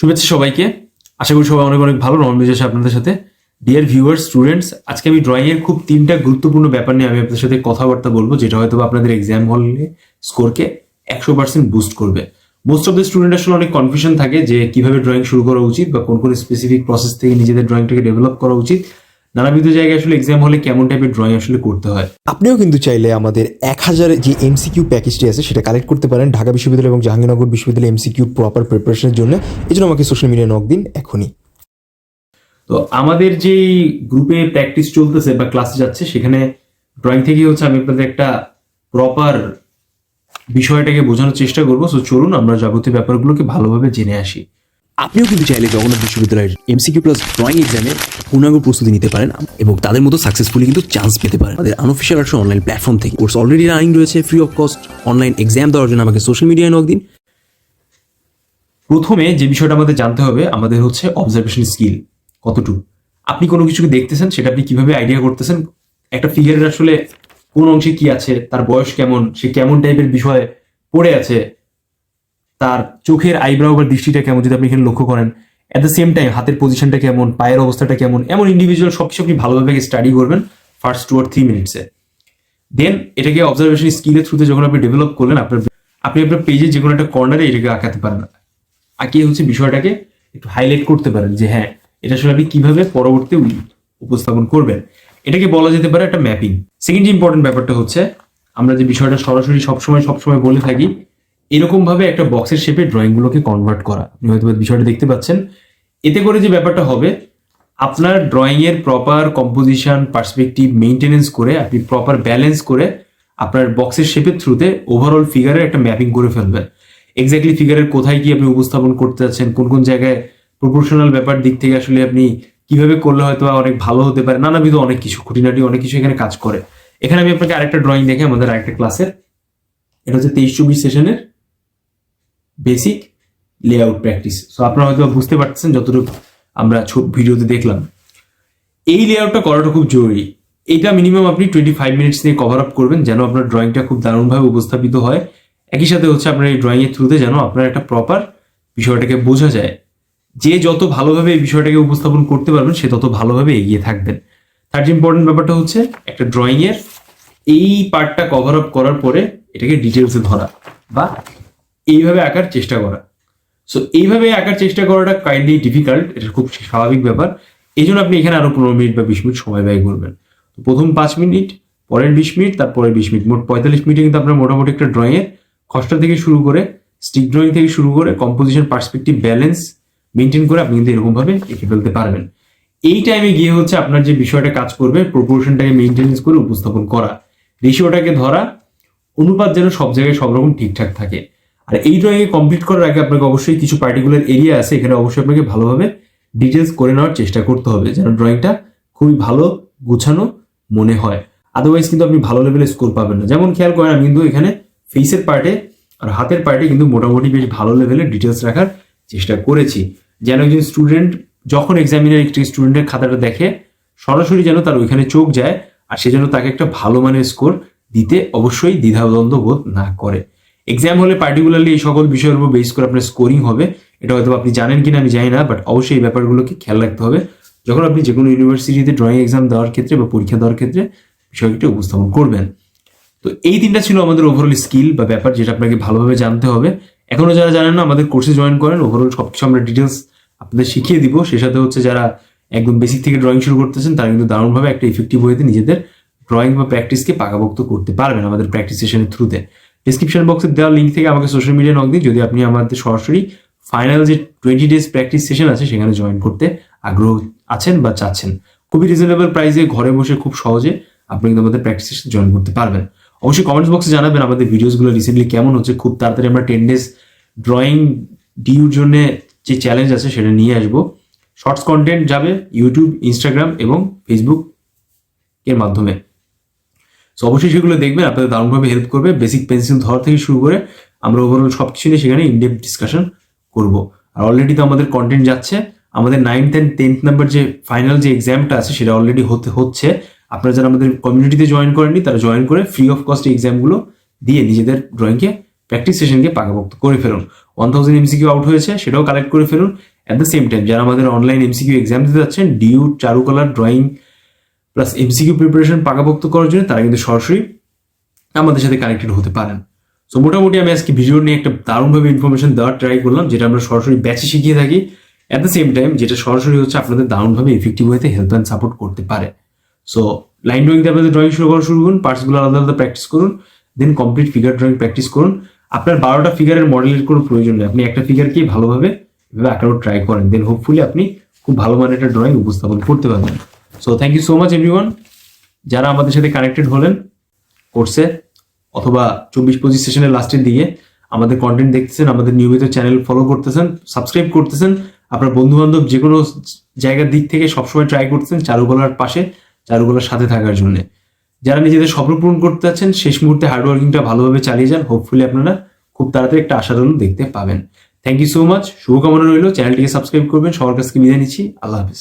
শুভেচ্ছা সবাইকে। আশা করি সবাই অনেক অনেক ভালো। রহমান আছে আপনাদের সাথে। ডিয়ার ভিউয়ার স্টুডেন্টস আজকে আমি ড্রয়িং এর খুব তিনটা গুরুত্বপূর্ণ ব্যাপার নিয়ে আমি আপনাদের সাথে কথাবার্তা বলব, যেটা হয়তো আপনাদের এক্সাম হলে স্কোরকে একশো পার্সেন্ট বুস্ট করবে। মোস্ট অফ দ্য স্টুডেন্ট আসলে অনেক কনফিউশন থাকে যে কীভাবে ড্রয়িং শুরু করা উচিত বা কোন কোন স্পেসিফিক প্রসেস থেকে নিজেদের ড্রয়িংটাকে ডেভেলপ করা উচিত। নানাবিধ জায়গায় আসলে এক্সাম হলে কেমন টাইপের ড্রয়িং আসলে করতে হয়। আপনিও কিন্তু চাইলে আমাদের এক হাজার যে এমসিকিউ প্যাকেজটি আছে সেটা কালেক্ট করতে পারেন ঢাকা বিশ্ববিদ্যালয় এবং জাহাঙ্গীরনগর বিশ্ববিদ্যালয় এমসিকিউ প্রপার প্রিপারেশনের জন্য। এই জন্য আমাকে সোশ্যাল মিডিয়ায় নক দিন এখনই। তো আমাদের যে গ্রুপে প্র্যাকটিস চলতেছে বা ক্লাসে যাচ্ছে সেখানে ড্রয়িং থেকে হচ্ছে আমি আপনাদের একটা প্রপার বিষয়টাকে বোঝানোর চেষ্টা করব। সো চলুন আমরা যাবতীয় ব্যাপারগুলোকে ভালোভাবে জেনে আসি। আপনিও কিন্তু চাইলে জগন্নাথ বিশ্ববিদ্যালয়ের এমসিকিউ প্লাস ড্রয়িং এক্সামে পূর্ণাঙ্গ প্রস্তুতি নিতে পারেন এবং তাদের মতো সাকসেসফুলি কিন্তু চান্স পেতে পারেন। আমাদের আনঅফিসিয়াল আর্টস অনলাইন প্ল্যাটফর্ম থেকে কোর্স অলরেডি রানিং রয়েছে free of cost online exam দেওয়ার জন্য আমাকে সোশ্যাল মিডিয়ায় নক দিন। প্রথমে যে বিষয়টা আমাদের জানতে হবে, আমাদের হচ্ছে অবজারভেশন স্কিল কতটুকু। আপনি কোনো কিছুকে দেখতেছেন, সেটা আপনি কীভাবে আইডিয়া করতেছেন, একটা ফিগারের আসলে কোন অংশে কি আছে, তার বয়স কেমন, সে কেমন টাইপের বিষয়ে পড়ে আছে তার চোখের আইব্রাউ বা দৃষ্টিটা কেমন যদি আপনি এখানে লক্ষ্য করেন অ্যাট দ্য সেম টাইম হাতের পজিশনটা কেমন, পায়ের অবস্থাটা কেমন, এমন ইন্ডিভিজুয়াল সব কিছু আপনি ভালোভাবে স্টাডি করবেন ফার্স্ট টু আর থ্রি মিনিটসে দেন এটাকে অবজারভেশন স্কিলের থ্রুতে যখন আপনি ডেভেলপ করলেন, আপনার আপনি আপনার পেজে যে কোনো একটা কর্নারে এটাকে আঁকাতে পারেন আঁকিয়ে হচ্ছে বিষয়টাকে একটু হাইলাইট করতে পারেন যে হ্যাঁ এটা আসলে আপনি কীভাবে পরবর্তী উপস্থাপন করবেন। এটাকে বলা যেতে পারে একটা ম্যাপিং সেকেন্ড যে ইম্পর্টেন্ট ব্যাপারটা হচ্ছে, আমরা যে বিষয়টা সরাসরি সবসময় সবসময় বলে থাকি এরকম ভাবে একটা বক্সের শেপে ড্রয়িং গুলোকে কনভার্ট করা। হয়তো বিষয়টা দেখতে পাচ্ছেন। এতে করে যে ব্যাপারটা হবে, আপনার ড্রয়িং এর প্রপার কম্পোজিশন পার্সপেক্টিভ মেইনটেনেন্স করে, আপনি প্রপার ব্যালেন্স করে আপনার বক্সের শেপের থ্রুতে ওভারঅল ফিগারের একটা ম্যাপিং করে ফেলবেন। এক্স্যাক্টলি ফিগারের কোথায় কি আপনি উপস্থাপন করতে যাচ্ছেন, কোন কোন জায়গায় প্রপোর্শনাল ব্যাপার দিক থেকে আসলে আপনি কীভাবে করলে হয়তো অনেক ভালো হতে পারে, নানাবিধ অনেক কিছু, খুঁটিনাটি অনেক কিছু এখানে কাজ করে। এখানে আমি আপনাকে আরেকটা ড্রয়িং দেখে আমাদের আরেকটা ক্লাসের এটা হচ্ছে তেইশ চব্বিশ সেশনের বেসিক লেআউট প্র্যাকটিস সো আপনারা হয়তো বুঝতে পারতেছেন যতটুকু আমরা ভিডিওতে দেখলাম। এই লেআউটটা করাটা খুব জরুরি। এটা মিনিমাম আপনি টোয়েন্টি ফাইভ মিনিটস নিয়ে কভার আপ করবেন যেন আপনার ড্রয়িংটা খুব দারুণভাবে উপস্থাপিত হয়। একই সাথে হচ্ছে আপনার এই ড্রয়িং এর থ্রুতে যেন আপনার একটা প্রপার বিষয়টাকে বোঝা যায়। যে যত ভালোভাবে এই বিষয়টাকে উপস্থাপন করতে পারবেন, সে তত ভালোভাবে এগিয়ে থাকবেন। থার্ড ইম্পর্টেন্ট ব্যাপারটা হচ্ছে, একটা ড্রয়িংয়ের এই পার্টটা কভার আপ করার পরে এটাকে ডিটেলসে ধরা বা এইভাবে আঁকার চেষ্টা করা। সো এইভাবে আঁকার চেষ্টা করাটা কাইন্ডলি ডিফিকাল্ট এটা খুব স্বাভাবিক ব্যাপার। এই জন্য আপনি এখানে আরও পনেরো মিনিট বা বিশ মিনিট সময় ব্যয় করবেন। তো প্রথম পাঁচ মিনিট, পরের বিশ মিনিট তারপরে বিশ মিনিট। মোট পঁয়তাল্লিশ মিনিটে কিন্তু আপনার মোটামুটি একটা ড্রয়িং এর খসড়া থেকে শুরু করে স্টিক ড্রয়িং থেকে শুরু করে কম্পোজিশন পার্সপেক্টিভ ব্যালেন্স মেনটেন করে আপনি কিন্তু এরকম ভাবে এঁকে ফেলতে পারবেন। এই টাইমে গিয়ে হচ্ছে আপনার যে বিষয়টা কাজ করবে প্রপোর্শনটাকে মেনটেন্স করে উপস্থাপন করা। রেশিওটাকে ধরা, অনুপাত যেন সব জায়গায় সব রকম ঠিকঠাক থাকে। আর এই ড্রয়িং কমপ্লিট করার আগে আপনাকে অবশ্যই কিছু পার্টিকুলার এরিয়া আছে, এখানে অবশ্যই আপনাকে ভালোভাবে ডিটেলস করে নেওয়ার চেষ্টা করতে হবে যেন ড্রয়িংটা খুবই ভালো গুছানো মনে হয়। আদারওয়াইজ কিন্তু আপনি ভালো লেভেলে স্কোর পাবেন না। যেমন খেয়াল করেন, আমি কিন্তু এখানে ফেসের পার্টে আর হাতের পার্টে কিন্তু মোটামুটি বেশ ভালো লেভেলে ডিটেলস রাখার চেষ্টা করেছি। যেন একজন স্টুডেন্ট যখন এক্সামিনার একটি স্টুডেন্টের খাতাটা দেখে, সরাসরি যেন তার ওইখানে চোখ যায় আর সে যেন তাকে একটা ভালো মানের স্কোর দিতে অবশ্যই দ্বিধাদ্বন্দ্ব বোধ না করে। এক্সাম হলে পার্টিকুলারলি এই সকল বিষয়ের উপর বেস করে আপনার স্কোরিং হবে। এটা হয়তো আপনি জানেন কিনা, আমি জানি না বাট অবশ্যই এই ব্যাপারগুলোকে খেয়াল রাখতে হবে। যখন আপনি যে কোনো ইউনিভার্সিটিতে ড্রয়িং এক্সাম দেওয়ার ক্ষেত্রে বা পরীক্ষা দেওয়ার ক্ষেত্রে বিষয়টি উপস্থাপন করবেন। তো এই তিনটা ছিল আমাদের ওভারঅল স্কিল বা ব্যাপার যেটা আপনাকে ভালোভাবে জানতে হবে। এখনও যারা জানেন না, আমাদের কোর্সে জয়েন করেন। ওভারঅল সবকিছু আমরা ডিটেলস আপনাদের শিখিয়ে দিব। সে সাথে হচ্ছে যারা একদম বেসিক থেকে ড্রয়িং শুরু করতেছেন, তারা কিন্তু দারুণভাবে একটা ইফেক্টিভ ওয়েতে নিজেদের ড্রয়িং বা প্র্যাকটিসকে পাকাভক্ত করতে পারবেন আমাদের প্র্যাকটিস সেশনের থ্রুতে ডিসক্রিপশন বক্সে দেওয়া লিঙ্ক থেকে আমাকে সোশ্যাল মিডিয়া নক দিন। যদি আপনি আমাদের সরাসরি ফাইনাল যে টোয়েন্টি ডেজ প্র্যাকটিস সেশন আছে, সেখানে জয়েন করতে আগ্রহ আছেন বা চাচ্ছেন। খুবই রিজনেবল প্রাইসে ঘরে বসে খুব সহজে আপনি কিন্তু আমাদের প্র্যাকটিস সেশন জয়েন করতে পারবেন। অবশ্যই কমেন্টস বক্সে জানাবেন আমাদের ভিডিওসগুলো রিসেন্টলি কেমন হচ্ছে, খুব তাড়াতাড়ি আমরা টেন ডেজ ড্রয়িং ডিউর জন্য যে চ্যালেঞ্জ আছে সেটা নিয়ে আসব। শর্টস কন্টেন্ট যাবে ইউটিউব ইনস্টাগ্রাম এবং ফেসবুক এর মাধ্যমে। সো অবশ্যই সেগুলো দেখবেন, আপনাদের দারুণভাবে হেল্প করবে। বেসিক পেন্সিল ধরা থেকে শুরু করে আমরা ওভারঅল সব কিছু নিয়ে সেখানে ইনডেপ ডিসকাশন করব। আর অলরেডি তো আমাদের কন্টেন্ট যাচ্ছে। আমাদের নাইনথ অ্যান্ড টেন্থ নাম্বার যে ফাইনাল যে এক্সামটা আছে, সেটা অলরেডি হতে, হচ্ছে। আপনারা যারা আমাদের কমিউনিটিতে জয়েন করেননি, তারা জয়েন করে ফ্রি অফ কস্ট এক্সামগুলো দিয়ে নিজেদের ড্রয়িংকে প্র্যাকটিস সেশনকে পাকাপোক্ত করে ফেলুন। ওয়ান থাউজেন্ড এমসিকিউ আউট হয়েছে, সেটাও কালেক্ট করে ফেলুন। অ্যাট দ্য সেম টাইম যারা আমাদের অনলাইন এমসিকিউ এক্সাম দিতে যাচ্ছেন ডিউ চারুকলার ড্রয়িং প্লাস এমসিকিউ প্রিপারেশন পাকাপোক্ত করার জন্য তারা কিন্তু সরাসরি আমাদের সাথে কানেক্টেড হতে পারেন। সো মোটামুটি আমি আজকে ভিডিও নিয়ে একটা দারুণভাবে ইনফরমেশন দেওয়ার ট্রাই করলাম, যেটা আমরা সরাসরি ব্যাচে শিখিয়ে থাকি। অ্যাট দ্য সেম টাইম যেটা সরাসরি হচ্ছে আপনাদের দারুণভাবে এফেক্টিভ ওয়েতে হেল্প অ্যান্ড সাপোর্ট করতে পারে। সো লাইন ড্রয়িং দিয়ে আপনাদের ড্রয়িং শুরু করা শুরু করুন পার্টসগুলো আলাদা আলাদা প্র্যাকটিস করুন then complete figure drawing practice করুন। আপনার বারোটা ফিগারের মডেলের কোনো প্রয়োজন নেই। আপনি একটা ফিগারকেই ভালোভাবে এভাবে আঁকানোর ট্রাই করেন দেন হোপফুলি আপনি খুব ভালো মানের একটা ড্রয়িং উপস্থাপন করতে পারবেন। So thank you so much everyone যারা আমাদের সাথে কানেক্টেড হলেন কোর্সে অথবা চব্বিশ পঁচিশ সেশনের লাস্টের দিকে আমাদের কন্টেন্ট দেখতেছেন, আমাদের নিয়মিত চ্যানেল ফলো করতেছেন সাবস্ক্রাইব করতেছেন, আপনার বন্ধু বান্ধব যে কোনো জায়গার দিক থেকে সবসময় ট্রাই করতেছেন চারুকলার পাশে, চারুকলার সাথে থাকার জন্য। যারা নিজেদের স্বপ্ন পূরণ করতে যাচ্ছেন, শেষ মুহূর্তে হার্ডওয়ার্কিংটা ভালোভাবে চালিয়ে যান হোপফুলি আপনারা খুব তাড়াতাড়ি একটা আলো দেখতে পাবেন। থ্যাংক ইউ সো মাচ শুভকামনা রইল চ্যানেলটিকে সাবস্ক্রাইব করবেন, সবার কাছ থেকে বিদায় নিচ্ছি, আল্লাহ হাফিজ।